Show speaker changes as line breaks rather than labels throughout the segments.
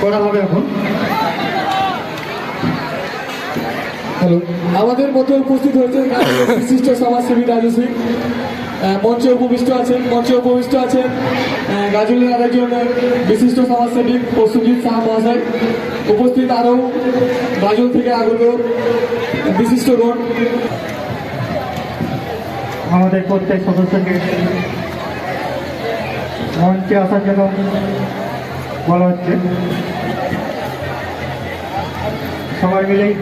করা হবে এখন।
হ্যালো আমাদের মধ্যে উপস্থিত হয়েছে বিশিষ্ট সমাজসেবী রাজু সিং। আহ, মঞ্চে উপবিষ্ট আছেন মঞ্চে উপবিষ্ট আছেন গাজলের আরেকজন বিশিষ্ট সমাজসেবী প্রসুজিৎ শাহ মহাশয়। উপস্থিত আরও গাজল থেকে আগত বিশিষ্ট গণ।
আমাদের প্রত্যেক সদস্যকে মঞ্চে আসার জন্য বলা হচ্ছে। সবাই মিলেই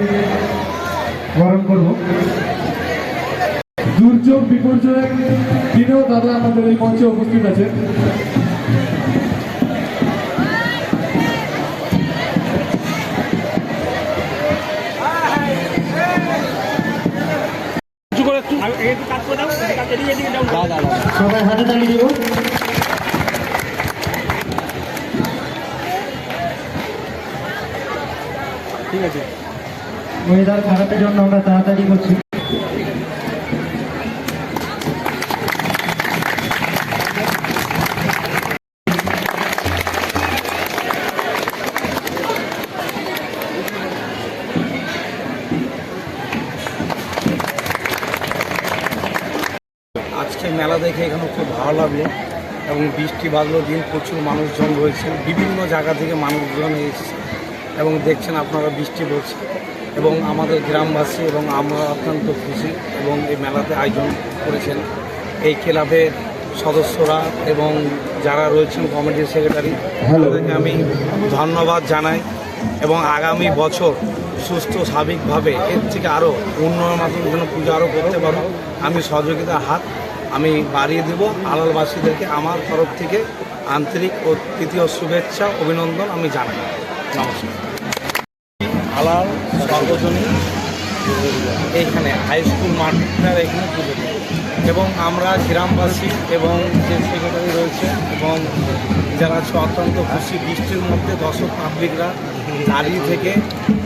বরণ করব।
দুর্যোগ বিপর্যয়ের দিনেও দাদা আমাদের এই মঞ্চে উপস্থিত আছেন।
সবাই হাতে তালি দিব।
ঠিক আছে।
ওয়েদার খারাপের জন্য আমরা তাড়াতাড়ি করছি।
আজকে মেলা দেখে এখানে খুব ভালো লাগল এবং বৃষ্টি বাদলো দিন প্রচুর মানুষজন রয়েছে। বিভিন্ন জায়গা থেকে মানুষজন এসেছে। এবং দেখছেন আপনারা বৃষ্টি পড়ছে এবং আমাদের গ্রামবাসী এবং আমরা অত্যন্ত খুশি এবং এই মেলাতে আয়োজন করেছেন। এই ক্লাবের সদস্যরা এবং যারা রয়েছেন কমিটির সেক্রেটারি তাদেরকে আমি ধন্যবাদ জানাই এবং আগামী বছর সুস্থ স্বাভাবিকভাবে এর থেকে আরও উন্নয়ন মাধ্যমে যেন পুজো আরও করতে পারো আমি সহযোগিতার হাত আমি বাড়িয়ে দেব। আলালবাসীদেরকে আমার তরফ থেকে আন্তরিক ও তৃতীয় শুভেচ্ছা অভিনন্দন আমি জানাই। নমস্কার। আলাল সর্বজনীন। এইখানে হাই স্কুল মাঠটার এখানে পুজো এবং আমরা গ্রামবাসী এবং যে সেক্রেটারি রয়েছে এবং যারা আছে অত্যন্ত খুশি, বৃষ্টির মধ্যে দর্শক পাবলিকরা দাঁড়িয়ে থেকে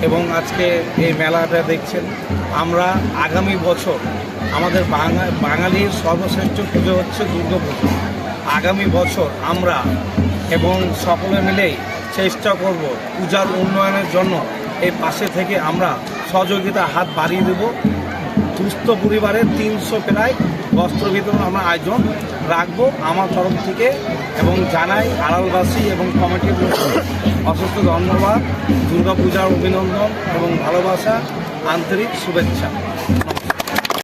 এবং আজকে এই মেলাটা দেখছেন। আমরা আগামী বছর আমাদের বাঙা, বাঙালির সর্বশ্রেষ্ঠ পুজো হচ্ছে দুর্গা পুজো। আগামী বছর আমরা এবং সকলে মিলেই চেষ্টা করব পূজার উন্নয়নের জন্য এই পাশে থেকে আমরা সহযোগিতা হাত বাড়িয়ে দেব। দুস্থ পরিবারের তিনশো প্রায় বস্ত্র বিতরণ আমরা আয়োজন রাখব আমার তরফ থেকে এবং জানাই আড়ালবাসী এবং কমিটির অসুস্থ ধন্যবাদ। দুর্গাপূজার অভিনন্দন এবং ভালোবাসা, আন্তরিক শুভেচ্ছা।